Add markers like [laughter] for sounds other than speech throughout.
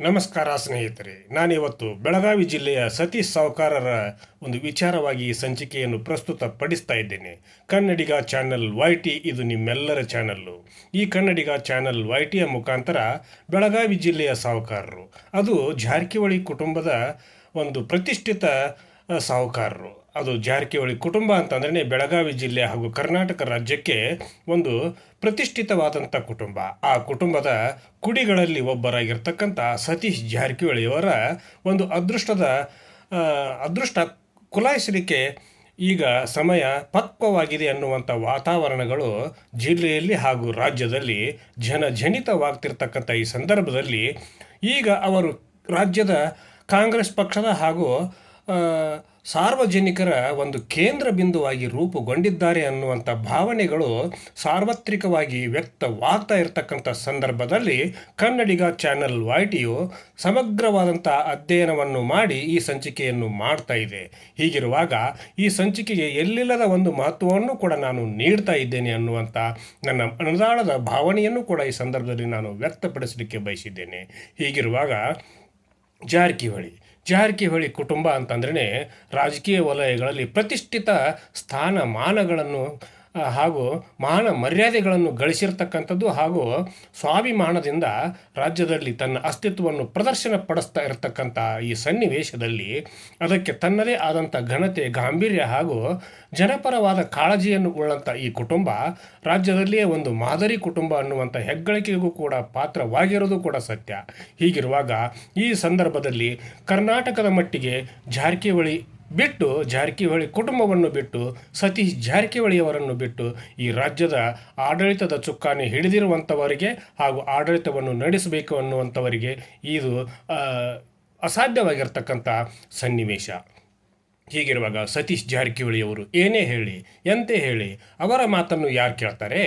ನಮಸ್ಕಾರ ಸ್ನೇಹಿತರೆ, ನಾನಿವತ್ತು ಬೆಳಗಾವಿ ಜಿಲ್ಲೆಯ ಸತೀಶ್ ಸಾವುಕಾರರ ಒಂದು ವಿಚಾರವಾಗಿ ಸಂಚಿಕೆಯನ್ನು ಪ್ರಸ್ತುತ ಪಡಿಸ್ತಾ ಇದ್ದೇನೆ. ಕನ್ನಡಿಗ ಚಾನೆಲ್ ವೈ ಟಿ ಇದು ನಿಮ್ಮೆಲ್ಲರ ಚಾನಲ್ಲು. ಈ ಕನ್ನಡಿಗ ಚಾನೆಲ್ ವೈ ಟಿಯ ಮುಖಾಂತರ ಬೆಳಗಾವಿ ಜಿಲ್ಲೆಯ ಸಾಹುಕಾರರು ಅದು ಜಾರಕಿಹೊಳಿ ಕುಟುಂಬದ ಒಂದು ಪ್ರತಿಷ್ಠಿತ ಸಾಹುಕಾರರು ಅದು ಜಾರಕಿಹೊಳಿ ಕುಟುಂಬ ಅಂತಂದ್ರೆ ಬೆಳಗಾವಿ ಜಿಲ್ಲೆ ಹಾಗೂ ಕರ್ನಾಟಕ ರಾಜ್ಯಕ್ಕೆ ಒಂದು ಪ್ರತಿಷ್ಠಿತವಾದಂಥ ಕುಟುಂಬ. ಆ ಕುಟುಂಬದ ಕುಡಿಗಳಲ್ಲಿ ಒಬ್ಬರಾಗಿರ್ತಕ್ಕಂಥ ಸತೀಶ್ ಜಾರಕಿಹೊಳಿಯವರ ಒಂದು ಅದೃಷ್ಟದ ಅದೃಷ್ಟ ಕುಲಾಯಿಸಲಿಕ್ಕೆ ಈಗ ಸಮಯ ಪಕ್ವವಾಗಿದೆ ಅನ್ನುವಂಥ ವಾತಾವರಣಗಳು ಜಿಲ್ಲೆಯಲ್ಲಿ ಹಾಗೂ ರಾಜ್ಯದಲ್ಲಿ ಜನಜನಿತವಾಗ್ತಿರ್ತಕ್ಕಂಥ ಈ ಸಂದರ್ಭದಲ್ಲಿ ಈಗ ಅವರು ರಾಜ್ಯದ ಕಾಂಗ್ರೆಸ್ ಪಕ್ಷದ ಹಾಗೂ ಸಾರ್ವಜನಿಕರ ಒಂದು ಕೇಂದ್ರ ಬಿಂದುವಾಗಿ ರೂಪುಗೊಂಡಿದ್ದಾರೆ ಅನ್ನುವಂಥ ಭಾವನೆಗಳು ಸಾರ್ವತ್ರಿಕವಾಗಿ ವ್ಯಕ್ತವಾಗ್ತಾ ಇರತಕ್ಕಂಥ ಸಂದರ್ಭದಲ್ಲಿ ಕನ್ನಡಿಗ ಚಾನೆಲ್ ವಾಯ್ಟಿಯು ಟಿಯು ಸಮಗ್ರವಾದಂಥ ಅಧ್ಯಯನವನ್ನು ಮಾಡಿ ಈ ಸಂಚಿಕೆಯನ್ನು ಮಾಡ್ತಾ ಇದೆ. ಹೀಗಿರುವಾಗ ಈ ಸಂಚಿಕೆಗೆ ಎಲ್ಲಿಲ್ಲದ ಒಂದು ಮಹತ್ವವನ್ನು ಕೂಡ ನಾನು ನೀಡ್ತಾ ಇದ್ದೇನೆ ಅನ್ನುವಂಥ ನನ್ನ ಅನುದಾನದ ಭಾವನೆಯನ್ನು ಕೂಡ ಈ ಸಂದರ್ಭದಲ್ಲಿ ನಾನು ವ್ಯಕ್ತಪಡಿಸಲಿಕ್ಕೆ ಬಯಸಿದ್ದೇನೆ. ಹೀಗಿರುವಾಗ ಜಾರಕಿಹೊಳಿ ಜಾರಕಿಹೊಳಿ ಕುಟುಂಬ ಅಂತಂದ್ರೆ ರಾಜಕೀಯ ವಲಯಗಳಲ್ಲಿ ಪ್ರತಿಷ್ಠಿತ ಸ್ಥಾನಮಾನಗಳನ್ನು ಹಾಗೂ ಮಾನ ಮರ್ಯಾದೆಗಳನ್ನು ಗಳಿಸಿರ್ತಕ್ಕಂಥದ್ದು ಹಾಗೂ ಸ್ವಾಭಿಮಾನದಿಂದ ರಾಜ್ಯದಲ್ಲಿ ತನ್ನ ಅಸ್ತಿತ್ವವನ್ನು ಪ್ರದರ್ಶನ ಪಡಿಸ್ತಾ ಇರತಕ್ಕಂಥ ಈ ಸನ್ನಿವೇಶದಲ್ಲಿ ಅದಕ್ಕೆ ತನ್ನದೇ ಆದಂಥ ಘನತೆ, ಗಾಂಭೀರ್ಯ ಹಾಗೂ ಜನಪರವಾದ ಕಾಳಜಿಯನ್ನು ಉಳ್ಳಂಥ ಈ ಕುಟುಂಬ ರಾಜ್ಯದಲ್ಲಿಯೇ ಒಂದು ಮಾದರಿ ಕುಟುಂಬ ಅನ್ನುವಂಥ ಹೆಗ್ಗಳಿಕೆಗೂ ಕೂಡ ಪಾತ್ರವಾಗಿರೋದು ಕೂಡ ಸತ್ಯ. ಹೀಗಿರುವಾಗ ಈ ಸಂದರ್ಭದಲ್ಲಿ ಕರ್ನಾಟಕದ ಮಟ್ಟಿಗೆ ಜಾರಕಿಹೊಳಿ ಬಿಟ್ಟು ಜಾರಕಿಹೊಳಿ ಕುಟುಂಬವನ್ನು ಬಿಟ್ಟು ಸತೀಶ್ ಜಾರಕಿಹೊಳಿಯವರನ್ನು ಬಿಟ್ಟು ಈ ರಾಜ್ಯದ ಆಡಳಿತದ ಚುಕ್ಕಾಣಿ ಹಿಡಿದಿರುವಂಥವರಿಗೆ ಹಾಗೂ ಆಡಳಿತವನ್ನು ನಡೆಸಬೇಕು ಅನ್ನುವಂಥವರಿಗೆ ಇದು ಅಸಾಧ್ಯವಾಗಿರ್ತಕ್ಕಂಥ ಸನ್ನಿವೇಶ. ಹೀಗಿರುವಾಗ ಸತೀಶ್ ಜಾರಕಿಹೊಳಿಯವರು ಏನೇ ಹೇಳಿ, ಎಂತೆ ಹೇಳಿ, ಅವರ ಮಾತನ್ನು ಯಾರು ಕೇಳ್ತಾರೆ?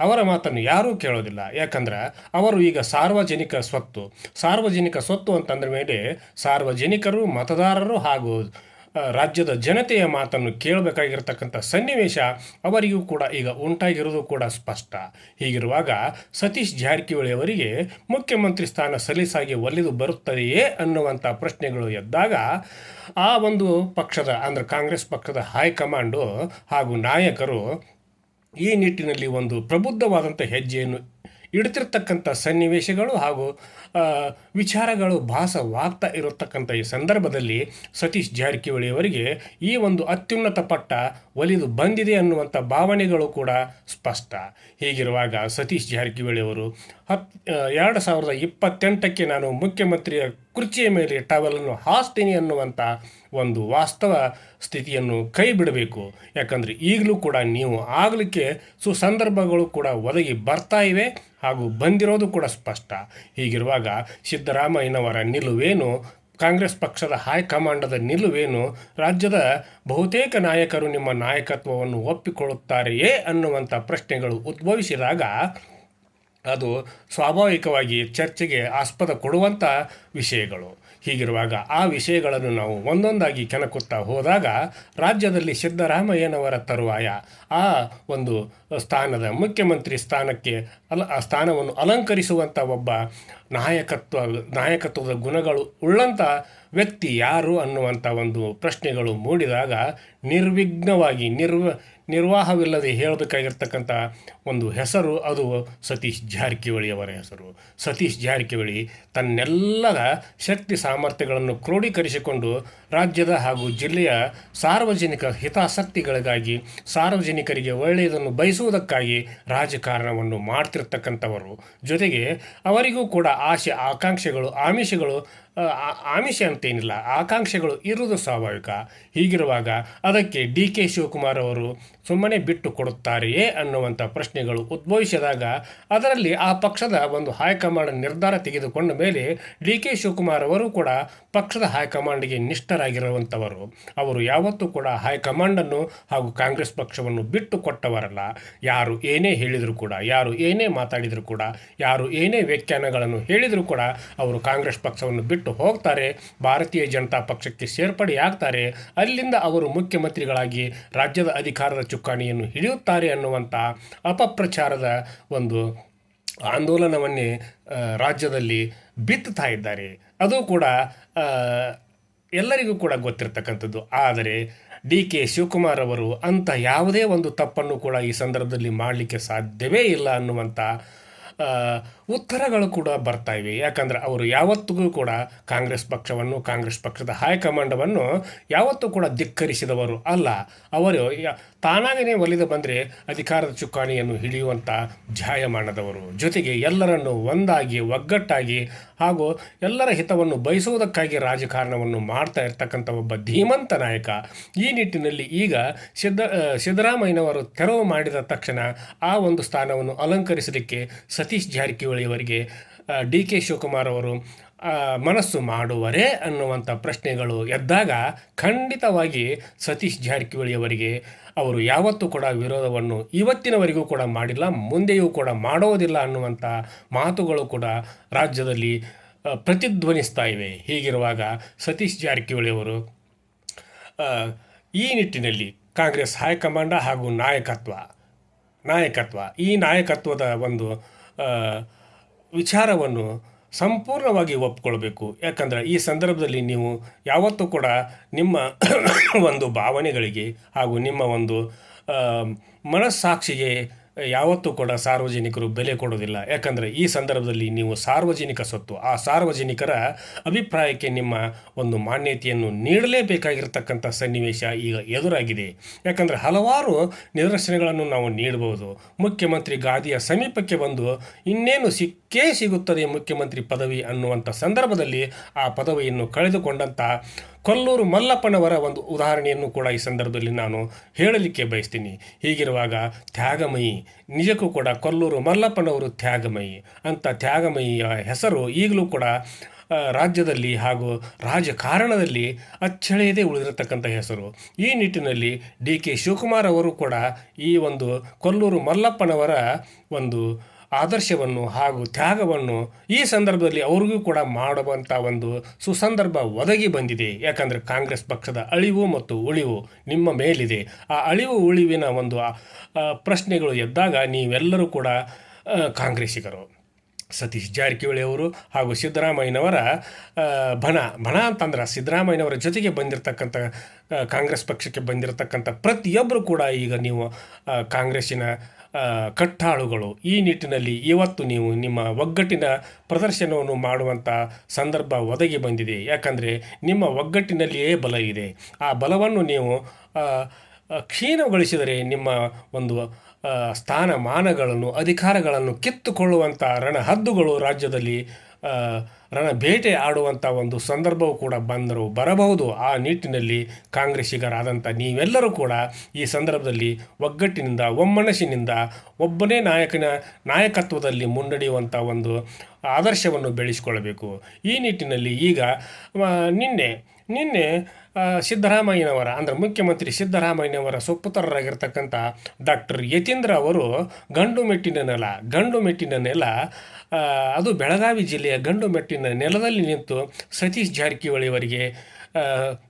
ಅವರ ಮಾತನ್ನು ಯಾರೂ ಕೇಳೋದಿಲ್ಲ. ಯಾಕಂದ್ರೆ ಅವರು ಈಗ ಸಾರ್ವಜನಿಕ ಸ್ವತ್ತು ಸಾರ್ವಜನಿಕ ಸ್ವತ್ತು ಅಂತಂದ್ರ ಮೇಲೆ ಸಾರ್ವಜನಿಕರು, ಮತದಾರರು ಹಾಗೂ ರಾಜ್ಯದ ಜನತೆಯ ಮಾತನ್ನು ಕೇಳಬೇಕಾಗಿರ್ತಕ್ಕಂಥ ಸನ್ನಿವೇಶ ಅವರಿಗೂ ಕೂಡ ಈಗ ಉಂಟಾಗಿರುವುದು ಕೂಡ ಸ್ಪಷ್ಟ. ಹೀಗಿರುವಾಗ ಸತೀಶ್ ಜಾರಕಿಹೊಳಿ ಅವರಿಗೆ ಮುಖ್ಯಮಂತ್ರಿ ಸ್ಥಾನ ಸಲೀಸಾಗಿ ಒಲಿದು ಬರುತ್ತದೆಯೇ ಅನ್ನುವಂಥ ಪ್ರಶ್ನೆಗಳು ಎದ್ದಾಗ ಆ ಒಂದು ಪಕ್ಷದ ಅಂದರೆ ಕಾಂಗ್ರೆಸ್ ಪಕ್ಷದ ಹೈಕಮಾಂಡು ಹಾಗೂ ನಾಯಕರು ಈ ನಿಟ್ಟಿನಲ್ಲಿ ಒಂದು ಪ್ರಬುದ್ಧವಾದಂಥ ಹೆಜ್ಜೆಯನ್ನು ಇಡ್ತಿರ್ತಕ್ಕಂಥ ಸನ್ನಿವೇಶಗಳು ಹಾಗೂ ವಿಚಾರಗಳು ಭಾಸವಾಗ್ತಾ ಇರತಕ್ಕಂಥ ಈ ಸಂದರ್ಭದಲ್ಲಿ ಸತೀಶ್ ಜಾರಕಿಹೊಳಿ ಅವರಿಗೆ ಈ ಒಂದು ಅತ್ಯುನ್ನತ ಪಟ್ಟ ಒಲಿದು ಬಂದಿದೆ ಅನ್ನುವಂಥ ಭಾವನೆಗಳು ಕೂಡ ಸ್ಪಷ್ಟ. ಹೀಗಿರುವಾಗ ಸತೀಶ್ ಜಾರಕಿಹೊಳಿ ಅವರು, ಹತ್ ಎರಡು ಸಾವಿರದ ಇಪ್ಪತ್ತೆಂಟಕ್ಕೆ ನಾನು ಮುಖ್ಯಮಂತ್ರಿಯ ಕುರ್ಚಿಯ ಮೇಲೆ ಟವಲನ್ನು ಹಾಸ್ತೀನಿ ಅನ್ನುವಂಥ ಒಂದು ವಾಸ್ತವ ಸ್ಥಿತಿಯನ್ನು ಕೈ ಬಿಡಬೇಕು ಯಾಕಂದರೆ ಈಗಲೂ ಕೂಡ ನೀವು ಆಗಲಿಕ್ಕೆ ಸುಸಂದರ್ಭಗಳು ಕೂಡ ಒದಗಿ ಬರ್ತಾ ಇವೆ ಹಾಗೂ ಬಂದಿರೋದು ಕೂಡ ಸ್ಪಷ್ಟ. ಹೀಗಿರುವಾಗ ಸಿದ್ದರಾಮಯ್ಯನವರ ನಿಲುವೇನು, ಕಾಂಗ್ರೆಸ್ ಪಕ್ಷದ ಹೈಕಮಾಂಡದ ನಿಲುವೇನು, ರಾಜ್ಯದ ಬಹುತೇಕ ನಾಯಕರು ನಿಮ್ಮ ನಾಯಕತ್ವವನ್ನು ಒಪ್ಪಿಕೊಳ್ಳುತ್ತಾರೆಯೇ ಅನ್ನುವಂಥ ಪ್ರಶ್ನೆಗಳು ಉದ್ಭವಿಸಿದಾಗ ಅದು ಸ್ವಾಭಾವಿಕವಾಗಿ ಚರ್ಚೆಗೆ ಆಸ್ಪದ ಕೊಡುವಂಥ ವಿಷಯಗಳು. ಹೀಗಿರುವಾಗ ಆ ವಿಷಯಗಳನ್ನು ನಾವು ಒಂದೊಂದಾಗಿ ಕೆಣಕುತ್ತಾ ಹೋದಾಗ ರಾಜ್ಯದಲ್ಲಿ ಸಿದ್ದರಾಮಯ್ಯನವರ ತರುವಾಯ ಆ ಒಂದು ಸ್ಥಾನದ ಮುಖ್ಯಮಂತ್ರಿ ಸ್ಥಾನಕ್ಕೆ ಅಲ, ಆ ಸ್ಥಾನವನ್ನು ಅಲಂಕರಿಸುವಂಥ ಒಬ್ಬ ನಾಯಕತ್ವ, ನಾಯಕತ್ವದ ಗುಣಗಳು ಉಳ್ಳಂಥ ವ್ಯಕ್ತಿ ಯಾರು ಅನ್ನುವಂಥ ಒಂದು ಪ್ರಶ್ನೆಗಳು ಮೂಡಿದಾಗ ನಿರ್ವಿಘ್ನವಾಗಿ, ನಿರ್ವ ನಿರ್ವಾಹವಿಲ್ಲದೆ ಹೇಳಬೇಕಾಗಿರ್ತಕ್ಕಂಥ ಒಂದು ಹೆಸರು ಅದು ಸತೀಶ್ ಜಾರಕಿಹೊಳಿಯವರ ಹೆಸರು. ಸತೀಶ್ ಜಾರಕಿಹೊಳಿ ತನ್ನೆಲ್ಲದ ಶಕ್ತಿ ಸಾಮರ್ಥ್ಯಗಳನ್ನು ಕ್ರೋಢೀಕರಿಸಿಕೊಂಡು ರಾಜ್ಯದ ಹಾಗೂ ಜಿಲ್ಲೆಯ ಸಾರ್ವಜನಿಕ ಹಿತಾಸಕ್ತಿಗಳಿಗಾಗಿ, ಸಾರ್ವಜನಿಕರಿಗೆ ಒಳ್ಳೆಯದನ್ನು ಬಯಸುವುದಕ್ಕಾಗಿ ರಾಜಕಾರಣವನ್ನು ಮಾಡ್ತಿರ್ತಕ್ಕಂಥವರು. ಜೊತೆಗೆ ಅವರಿಗೂ ಕೂಡ ಆಶೆ ಆಕಾಂಕ್ಷೆಗಳು, ಆಮಿಷಗಳು ಆಮಿಷ ಅಂತೇನಿಲ್ಲ, ಆಕಾಂಕ್ಷೆಗಳು ಇರುವುದು ಸ್ವಾಭಾವಿಕ. ಹೀಗಿರುವಾಗ ಅದಕ್ಕೆ ಡಿ ಕೆ ಶಿವಕುಮಾರ್ ಅವರು ಸುಮ್ಮನೆ ಬಿಟ್ಟು ಕೊಡುತ್ತಾರೆಯೇ ಅನ್ನುವಂಥ ಪ್ರಶ್ನೆಗಳು ಉದ್ಭವಿಸಿದಾಗ ಅದರಲ್ಲಿ ಆ ಪಕ್ಷದ ಒಂದು ಹೈಕಮಾಂಡ್ ನಿರ್ಧಾರ ತೆಗೆದುಕೊಂಡ ಮೇಲೆ ಡಿ ಕೆ ಶಿವಕುಮಾರ್ ಅವರು ಕೂಡ ಪಕ್ಷದ ಹೈಕಮಾಂಡ್ಗೆ ನಿಷ್ಠರಾಗಿರುವಂಥವರು. ಅವರು ಯಾವತ್ತೂ ಕೂಡ ಹೈಕಮಾಂಡನ್ನು ಹಾಗೂ ಕಾಂಗ್ರೆಸ್ ಪಕ್ಷವನ್ನು ಬಿಟ್ಟು ಕೊಟ್ಟವರಲ್ಲ. ಯಾರು ಏನೇ ಹೇಳಿದರೂ ಕೂಡ, ಯಾರು ಏನೇ ಮಾತಾಡಿದರೂ ಕೂಡ, ಯಾರು ಏನೇ ವ್ಯಾಖ್ಯಾನಗಳನ್ನು ಹೇಳಿದರೂ ಕೂಡ ಅವರು ಕಾಂಗ್ರೆಸ್ ಪಕ್ಷವನ್ನು ಬಿಟ್ಟು ಹೋಗ್ತಾರೆ, ಭಾರತೀಯ ಜನತಾ ಪಕ್ಷಕ್ಕೆ ಸೇರ್ಪಡೆಯಾಗ್ತಾರೆ. ಅಲ್ಲಿಂದ ಅವರು ಮುಖ್ಯಮಂತ್ರಿಗಳಾಗಿ ರಾಜ್ಯದ ಅಧಿಕಾರದ ಚುಕ್ಕಾಣಿಯನ್ನು ಹಿಡಿಯುತ್ತಾರೆ ಅನ್ನುವಂಥ ಅಪಪ್ರಚಾರದ ಒಂದು ಆಂದೋಲನವನ್ನೇ ರಾಜ್ಯದಲ್ಲಿ ಬಿತ್ತುತ್ತಾ ಇದ್ದಾರೆ. ಅದು ಕೂಡ ಎಲ್ಲರಿಗೂ ಕೂಡ ಗೊತ್ತಿರತಕ್ಕಂಥದ್ದು. ಆದರೆ ಡಿ ಕೆ ಶಿವಕುಮಾರ್ ಅವರು ಅಂಥ ಯಾವುದೇ ಒಂದು ತಪ್ಪನ್ನು ಕೂಡ ಈ ಸಂದರ್ಭದಲ್ಲಿ ಮಾಡಲಿಕ್ಕೆ ಸಾಧ್ಯವೇ ಇಲ್ಲ ಅನ್ನುವಂಥ ಉತ್ತರಗಳು ಕೂಡ ಬರ್ತಾ ಇವೆ. ಯಾಕಂದ್ರೆ ಅವರು ಯಾವತ್ತಿಗೂ ಕೂಡ ಕಾಂಗ್ರೆಸ್ ಪಕ್ಷವನ್ನು, ಕಾಂಗ್ರೆಸ್ ಪಕ್ಷದ ಹೈಕಮಾಂಡವನ್ನು ಯಾವತ್ತೂ ಕೂಡ ಧಿಕ್ಕರಿಸಿದವರು ಅಲ್ಲ. ಅವರು ತಾನಾಗೇ ಒಲಿದು ಬಂದರೆ ಅಧಿಕಾರದ ಚುಕ್ಕಾಣಿಯನ್ನು ಹಿಡಿಯುವಂಥ ಜಾಯಮಾನದವರು. ಜೊತೆಗೆ ಎಲ್ಲರನ್ನು ಒಂದಾಗಿ, ಒಗ್ಗಟ್ಟಾಗಿ ಹಾಗೂ ಎಲ್ಲರ ಹಿತವನ್ನು ಬಯಸುವುದಕ್ಕಾಗಿ ರಾಜಕಾರಣವನ್ನು ಮಾಡ್ತಾ ಇರ್ತಕ್ಕಂಥ ಒಬ್ಬ ಧೀಮಂತ ನಾಯಕ. ಈ ನಿಟ್ಟಿನಲ್ಲಿ ಈಗ ಸಿದ್ದ ಸಿದ್ದರಾಮಯ್ಯನವರು ತೆರವು ಮಾಡಿದ ತಕ್ಷಣ ಆ ಒಂದು ಸ್ಥಾನವನ್ನು ಅಲಂಕರಿಸಲಿಕ್ಕೆ ಸತೀಶ್ ಜಾರಕಿಹೊಳಿ ಅವರಿಗೆ ಡಿ ಕೆ ಶಿವಕುಮಾರ್ ಅವರು ಮನಸ್ಸು ಮಾಡುವರೇ ಅನ್ನುವಂಥ ಪ್ರಶ್ನೆಗಳು ಎದ್ದಾಗ ಖಂಡಿತವಾಗಿ ಸತೀಶ್ ಜಾರಕಿಹೊಳಿ ಅವರಿಗೆ ಅವರು ಯಾವತ್ತೂ ಕೂಡ ವಿರೋಧವನ್ನು ಇವತ್ತಿನವರೆಗೂ ಕೂಡ ಮಾಡಿಲ್ಲ, ಮುಂದೆಯೂ ಕೂಡ ಮಾಡೋದಿಲ್ಲ ಅನ್ನುವಂಥ ಮಾತುಗಳು ಕೂಡ ರಾಜ್ಯದಲ್ಲಿ ಪ್ರತಿಧ್ವನಿಸ್ತಾ ಇವೆ. ಹೀಗಿರುವಾಗ ಸತೀಶ್ ಜಾರಕಿಹೊಳಿ ಅವರು ಈ ನಿಟ್ಟಿನಲ್ಲಿ ಕಾಂಗ್ರೆಸ್ ಹೈಕಮಾಂಡ ಹಾಗೂ ನಾಯಕತ್ವ ನಾಯಕತ್ವ, ಈ ನಾಯಕತ್ವದ ಒಂದು ವಿಚಾರವನ್ನು ಸಂಪೂರ್ಣವಾಗಿ ಒಪ್ಕೊಳ್ಬೇಕು. ಯಾಕಂದರೆ ಈ ಸಂದರ್ಭದಲ್ಲಿ ನೀವು ಯಾವತ್ತೂ ಕೂಡ ನಿಮ್ಮ [coughs] ಒಂದು ಭಾವನೆಗಳಿಗೆ ಹಾಗೂ ನಿಮ್ಮ ಒಂದು ಮನಸ್ಸಾಕ್ಷಿಗೆ ಯಾವತ್ತೂ ಕೂಡ ಸಾರ್ವಜನಿಕರು ಬೆಲೆ ಕೊಡೋದಿಲ್ಲ ಯಾಕಂದರೆ ಈ ಸಂದರ್ಭದಲ್ಲಿ ನೀವು ಸಾರ್ವಜನಿಕ ಸೊತ್ತು. ಆ ಸಾರ್ವಜನಿಕರ ಅಭಿಪ್ರಾಯಕ್ಕೆ ನಿಮ್ಮ ಒಂದು ಮಾನ್ಯತೆಯನ್ನು ನೀಡಲೇಬೇಕಾಗಿರ್ತಕ್ಕಂಥ ಸನ್ನಿವೇಶ ಈಗ ಎದುರಾಗಿದೆ. ಯಾಕಂದರೆ ಹಲವಾರು ನಿದರ್ಶನಗಳನ್ನು ನಾವು ನೀಡಬಹುದು. ಮುಖ್ಯಮಂತ್ರಿ ಗಾದಿಯ ಸಮೀಪಕ್ಕೆ ಬಂದು ಇನ್ನೇನು ಸಿಕ್ಕೇ ಸಿಗುತ್ತದೆ ಮುಖ್ಯಮಂತ್ರಿ ಪದವಿ ಅನ್ನುವಂಥ ಸಂದರ್ಭದಲ್ಲಿ ಆ ಪದವಿಯನ್ನು ಕಳೆದುಕೊಂಡಂಥ ಕೊಲ್ಲೂರು ಮಲ್ಲಪ್ಪನವರ ಒಂದು ಉದಾಹರಣೆಯನ್ನು ಕೂಡ ಈ ಸಂದರ್ಭದಲ್ಲಿ ನಾನು ಹೇಳಲಿಕ್ಕೆ ಬಯಸ್ತೀನಿ. ಹೀಗಿರುವಾಗ, ತ್ಯಾಗಮಯಿ, ನಿಜಕ್ಕೂ ಕೂಡ ಕೊಲ್ಲೂರು ಮಲ್ಲಪ್ಪನವರು ತ್ಯಾಗಮಯಿ ಅಂತ ತ್ಯಾಗಮಯಿಯ ಹೆಸರು ಈಗಲೂ ಕೂಡ ರಾಜ್ಯದಲ್ಲಿ ಹಾಗೂ ರಾಜಕಾರಣದಲ್ಲಿ ಅಚ್ಚಳೆಯದೇ ಉಳಿದಿರತಕ್ಕಂಥ ಹೆಸರು. ಈ ನಿಟ್ಟಿನಲ್ಲಿ ಡಿ ಕೆ ಶಿವಕುಮಾರ್ ಅವರು ಕೂಡ ಈ ಒಂದು ಕೊಲ್ಲೂರು ಮಲ್ಲಪ್ಪನವರ ಒಂದು ಆದರ್ಶವನ್ನು ಹಾಗೂ ತ್ಯಾಗವನ್ನು ಈ ಸಂದರ್ಭದಲ್ಲಿ ಅವ್ರಿಗೂ ಕೂಡ ಮಾಡುವಂಥ ಒಂದು ಸುಸಂದರ್ಭ ಒದಗಿ ಬಂದಿದೆ. ಯಾಕಂದರೆ ಕಾಂಗ್ರೆಸ್ ಪಕ್ಷದ ಅಳಿವು ಮತ್ತು ಉಳಿವು ನಿಮ್ಮ ಮೇಲಿದೆ. ಆ ಅಳಿವು ಉಳಿವಿನ ಒಂದು ಪ್ರಶ್ನೆಗಳು ಎದ್ದಾಗ ನೀವೆಲ್ಲರೂ ಕೂಡ ಕಾಂಗ್ರೆಸ್ಸಿಗರು. ಸತೀಶ್ ಜಾರಕಿಹೊಳಿ ಅವರು ಹಾಗೂ ಸಿದ್ದರಾಮಯ್ಯನವರ ಬಣ ಬಣ ಅಂತಂದ್ರೆ ಸಿದ್ದರಾಮಯ್ಯನವರ ಜೊತೆಗೆ ಬಂದಿರತಕ್ಕಂಥ ಕಾಂಗ್ರೆಸ್ ಪಕ್ಷಕ್ಕೆ ಬಂದಿರತಕ್ಕಂಥ ಪ್ರತಿಯೊಬ್ಬರು ಕೂಡ ಈಗ ನೀವು ಕಾಂಗ್ರೆಸ್ಸಿನ ಕಟ್ಟಾಳುಗಳು. ಈ ನಿಟ್ಟಿನಲ್ಲಿ ಇವತ್ತು ನೀವು ನಿಮ್ಮ ಒಗ್ಗಟ್ಟಿನ ಪ್ರದರ್ಶನವನ್ನು ಮಾಡುವಂಥ ಸಂದರ್ಭ ಒದಗಿ ಬಂದಿದೆ. ಯಾಕಂದರೆ ನಿಮ್ಮ ಒಗ್ಗಟ್ಟಿನಲ್ಲಿಯೇ ಬಲ ಇದೆ. ಆ ಬಲವನ್ನು ನೀವು ಕ್ಷೀಣಗೊಳಿಸಿದರೆ ನಿಮ್ಮ ಒಂದು ಸ್ಥಾನಮಾನಗಳನ್ನು, ಅಧಿಕಾರಗಳನ್ನು ಕಿತ್ತುಕೊಳ್ಳುವಂಥ ರಣಹದ್ದುಗಳು ರಾಜ್ಯದಲ್ಲಿ ಆ, ಭೇಟೆ ಆಡುವಂಥ ಒಂದು ಸಂದರ್ಭವು ಕೂಡ ಬಂದರು ಬರಬಹುದು. ಆ ನಿಟ್ಟಿನಲ್ಲಿ ಕಾಂಗ್ರೆಸ್ಸಿಗರಾದಂಥ ನೀವೆಲ್ಲರೂ ಕೂಡ ಈ ಸಂದರ್ಭದಲ್ಲಿ ಒಗ್ಗಟ್ಟಿನಿಂದ ಒಮ್ಮನಸ್ಸಿನಿಂದ ಒಬ್ಬನೇ ನಾಯಕನ ನಾಯಕತ್ವದಲ್ಲಿ ಮುನ್ನಡೆಯುವಂಥ ಒಂದು ಆದರ್ಶವನ್ನು ಬೆಳೆಸಿಕೊಳ್ಳಬೇಕು. ಈ ನಿಟ್ಟಿನಲ್ಲಿ ಈಗ ನಿನ್ನೆ ನಿನ್ನೆ ಸಿದ್ದರಾಮಯ್ಯನವರ, ಅಂದರೆ ಮುಖ್ಯಮಂತ್ರಿ ಸಿದ್ದರಾಮಯ್ಯನವರ ಸುಪುತ್ರರಾಗಿರ್ತಕ್ಕಂಥ ಡಾಕ್ಟರ್ ಯತೀಂದ್ರ ಅವರು ಗಂಡು ಮೆಟ್ಟಿನ ನೆಲ, ಗಂಡು ಮೆಟ್ಟಿನ ನೆಲ ಅದು ಬೆಳಗಾವಿ ಜಿಲ್ಲೆಯ ಗಂಡು ಮೆಟ್ಟಿನ ನೆಲದಲ್ಲಿ ನಿಂತು ಸತೀಶ್ ಜಾರಕಿಹೊಳಿ ಅವರಿಗೆ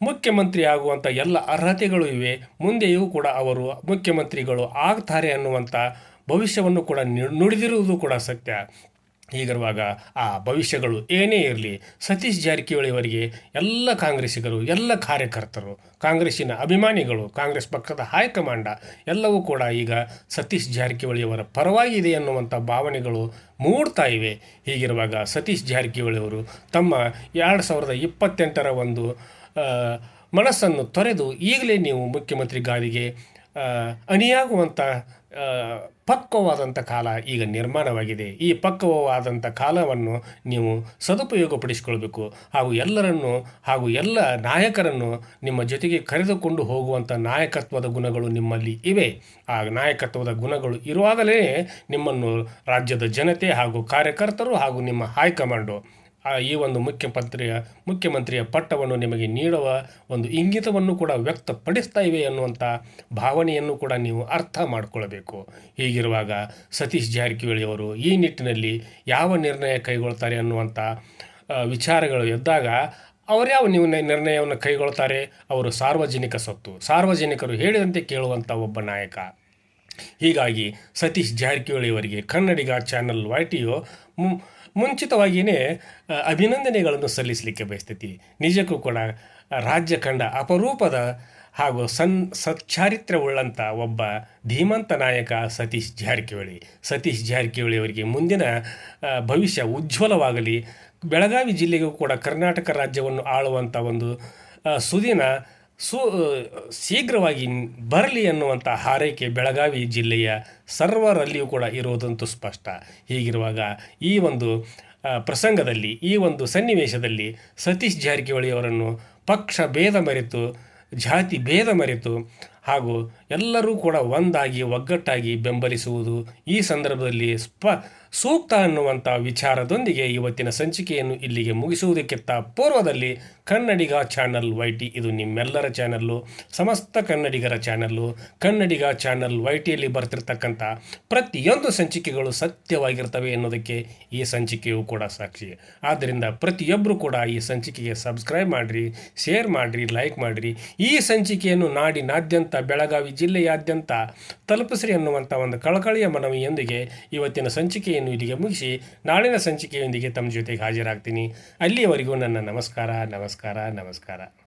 ಮುಖ್ಯಮಂತ್ರಿ ಆಗುವಂಥ ಎಲ್ಲ ಅರ್ಹತೆಗಳು ಇವೆ. ಮುಂದೆಯೂ ಕೂಡ ಅವರು ಮುಖ್ಯಮಂತ್ರಿಗಳು ಆಗ್ತಾರೆ ಅನ್ನುವಂಥ ಭವಿಷ್ಯವನ್ನು ಕೂಡ ನುಡಿದಿರುವುದು ಕೂಡ ಸತ್ಯ. ಹೀಗಿರುವಾಗ ಆ ಭವಿಷ್ಯಗಳು ಏನೇ ಇರಲಿ ಸತೀಶ್ ಜಾರಕಿಹೊಳಿಯವರಿಗೆ ಎಲ್ಲ ಕಾಂಗ್ರೆಸ್ಸಿಗರು, ಎಲ್ಲ ಕಾರ್ಯಕರ್ತರು, ಕಾಂಗ್ರೆಸ್ಸಿನ ಅಭಿಮಾನಿಗಳು, ಕಾಂಗ್ರೆಸ್ ಪಕ್ಷದ ಹೈಕಮಾಂಡ ಎಲ್ಲವೂ ಕೂಡ ಈಗ ಸತೀಶ್ ಜಾರಕಿಹೊಳಿಯವರ ಪರವಾಗಿದೆ ಅನ್ನುವಂಥ ಭಾವನೆಗಳು ಮೂಡ್ತಾ ಇವೆ. ಹೀಗಿರುವಾಗ ಸತೀಶ್ ಜಾರಕಿಹೊಳಿಯವರು ತಮ್ಮ ಎರಡು ಸಾವಿರದ ಇಪ್ಪತ್ತೆಂಟರ ಒಂದು ಮನಸ್ಸನ್ನು ತೊರೆದು ಈಗಲೇ ನೀವು ಮುಖ್ಯಮಂತ್ರಿ ಗಾದಿಗೆ ಅಣಿಯಾಗುವಂಥ ಪಕ್ವವಾದಂಥ ಕಾಲ ಈಗ ನಿರ್ಮಾಣವಾಗಿದೆ. ಈ ಪಕ್ವವಾದಂಥ ಕಾಲವನ್ನು ನೀವು ಸದುಪಯೋಗಪಡಿಸಿಕೊಳ್ಬೇಕು. ಹಾಗೂ ಎಲ್ಲರನ್ನು ಹಾಗೂ ಎಲ್ಲ ನಾಯಕರನ್ನು ನಿಮ್ಮ ಜೊತೆಗೆ ಕರೆದುಕೊಂಡು ಹೋಗುವಂಥ ನಾಯಕತ್ವದ ಗುಣಗಳು ನಿಮ್ಮಲ್ಲಿ ಇವೆ. ಆ ನಾಯಕತ್ವದ ಗುಣಗಳು ಇರುವಾಗಲೇ ನಿಮ್ಮನ್ನು ರಾಜ್ಯದ ಜನತೆ ಹಾಗೂ ಕಾರ್ಯಕರ್ತರು ಹಾಗೂ ನಿಮ್ಮ ಹೈಕಮಾಂಡು ಆ ಈ ಒಂದು ಮುಖ್ಯಮಂತ್ರಿಯ ಮುಖ್ಯಮಂತ್ರಿಯ ಪಟ್ಟವನ್ನು ನಿಮಗೆ ನೀಡುವ ಒಂದು ಇಂಗಿತವನ್ನು ಕೂಡ ವ್ಯಕ್ತಪಡಿಸ್ತಾ ಇವೆ ಅನ್ನುವಂಥ ಭಾವನೆಯನ್ನು ಕೂಡ ನೀವು ಅರ್ಥ ಮಾಡಿಕೊಳ್ಳಬೇಕು ಹೀಗಿರುವಾಗ ಸತೀಶ್ ಜಾರಕಿಹೊಳಿ ಅವರು ಈ ನಿಟ್ಟಿನಲ್ಲಿ ಯಾವ ನಿರ್ಣಯ ಕೈಗೊಳ್ತಾರೆ ಅನ್ನುವಂಥ ವಿಚಾರಗಳು ಎದ್ದಾಗ ಅವರ್ಯಾವ ನೀವು ನಿರ್ಣಯವನ್ನು ಕೈಗೊಳ್ತಾರೆ? ಅವರು ಸಾರ್ವಜನಿಕ ಸತ್ತು. ಸಾರ್ವಜನಿಕರು ಹೇಳಿದಂತೆ ಕೇಳುವಂಥ ಒಬ್ಬ ನಾಯಕ. ಹೀಗಾಗಿ ಸತೀಶ್ ಜಾರಕಿಹೊಳಿ ಅವರಿಗೆ ಕನ್ನಡಿಗ ಚಾನಲ್ ವೈ ಟಿಯು ಮುಂಚಿತವಾಗಿಯೇ ಅಭಿನಂದನೆಗಳನ್ನು ಸಲ್ಲಿಸಲಿಕ್ಕೆ ಬಯಸ್ತೈತಿ. ನಿಜಕ್ಕೂ ಕೂಡ ರಾಜ್ಯ ಕಂಡ ಅಪರೂಪದ ಹಾಗೂ ಸನ್ ಸಚ್ಚಾರಿತ್ರ್ಯವುಳ್ಳಂಥ ಒಬ್ಬ ಧೀಮಂತ ನಾಯಕ ಸತೀಶ್ ಜಾರಕಿಹೊಳಿ. ಸತೀಶ್ ಜಾರಕಿಹೊಳಿ ಅವರಿಗೆ ಮುಂದಿನ ಭವಿಷ್ಯ ಉಜ್ವಲವಾಗಲಿ. ಬೆಳಗಾವಿ ಜಿಲ್ಲೆಗೂ ಕೂಡ ಕರ್ನಾಟಕ ರಾಜ್ಯವನ್ನು ಆಳುವಂಥ ಒಂದು ಸುದಿನ ಸು ಶೀಘ್ರವಾಗಿ ಬರಲಿ ಅನ್ನುವಂಥ ಹಾರೈಕೆ ಬೆಳಗಾವಿ ಜಿಲ್ಲೆಯ ಸರ್ವರಲ್ಲಿಯೂ ಕೂಡ ಇರುವುದಂತೂ ಸ್ಪಷ್ಟ. ಹೀಗಿರುವಾಗ ಈ ಒಂದು ಪ್ರಸಂಗದಲ್ಲಿ, ಈ ಒಂದು ಸನ್ನಿವೇಶದಲ್ಲಿ ಸತೀಶ್ ಜಾರಕಿಹೊಳಿ ಅವರನ್ನು ಪಕ್ಷ ಭೇದ ಮರೆತು, ಜಾತಿ ಭೇದ ಮರೆತು ಹಾಗೂ ಎಲ್ಲರೂ ಕೂಡ ಒಂದಾಗಿ ಒಗ್ಗಟ್ಟಾಗಿ ಬೆಂಬಲಿಸುವುದು ಈ ಸಂದರ್ಭದಲ್ಲಿ ಸ್ಪ ಸೂಕ್ತ ಅನ್ನುವಂಥ ವಿಚಾರದೊಂದಿಗೆ ಇವತ್ತಿನ ಸಂಚಿಕೆಯನ್ನು ಇಲ್ಲಿಗೆ ಮುಗಿಸುವುದಕ್ಕಿಂತ ಪೂರ್ವದಲ್ಲಿ ಕನ್ನಡಿಗ ಚಾನಲ್ ವೈ ಟಿ ಇದು ನಿಮ್ಮೆಲ್ಲರ ಚಾನಲ್ಲು, ಸಮಸ್ತ ಕನ್ನಡಿಗರ ಚಾನಲ್ಲು. ಕನ್ನಡಿಗ ಚಾನಲ್ ವೈ ಟಿಯಲ್ಲಿ ಬರ್ತಿರ್ತಕ್ಕಂಥ ಪ್ರತಿಯೊಂದು ಸಂಚಿಕೆಗಳು ಸತ್ಯವಾಗಿರ್ತವೆ ಎನ್ನುವುದಕ್ಕೆ ಈ ಸಂಚಿಕೆಯು ಕೂಡ ಸಾಕ್ಷಿ. ಆದ್ದರಿಂದ ಪ್ರತಿಯೊಬ್ಬರು ಕೂಡ ಈ ಸಂಚಿಕೆಗೆ ಸಬ್ಸ್ಕ್ರೈಬ್ ಮಾಡಿರಿ, ಶೇರ್ ಮಾಡಿರಿ, ಲೈಕ್ ಮಾಡಿರಿ. ಈ ಸಂಚಿಕೆಯನ್ನು ನಾಡಿನಾದ್ಯಂತ, ಬೆಳಗಾವಿ ಜಿಲ್ಲೆಯಾದ್ಯಂತ ತಲುಪಿಸ್ರಿ ಅನ್ನುವಂಥ ಒಂದು ಕಳಕಳಿಯ ಮನವಿಯೊಂದಿಗೆ ಇವತ್ತಿನ ಸಂಚಿಕೆಯನ್ನು ಇಲ್ಲಿಗೆ ಮುಗಿಸಿ ನಾಳಿನ ಸಂಚಿಕೆಯೊಂದಿಗೆ ತಮ್ಮ ಜೊತೆಗೆ ಹಾಜರಾಗ್ತೀನಿ. ಅಲ್ಲಿಯವರೆಗೂ ನನ್ನ ನಮಸ್ಕಾರ ನಮಸ್ಕಾರ ನಮಸ್ಕಾರ.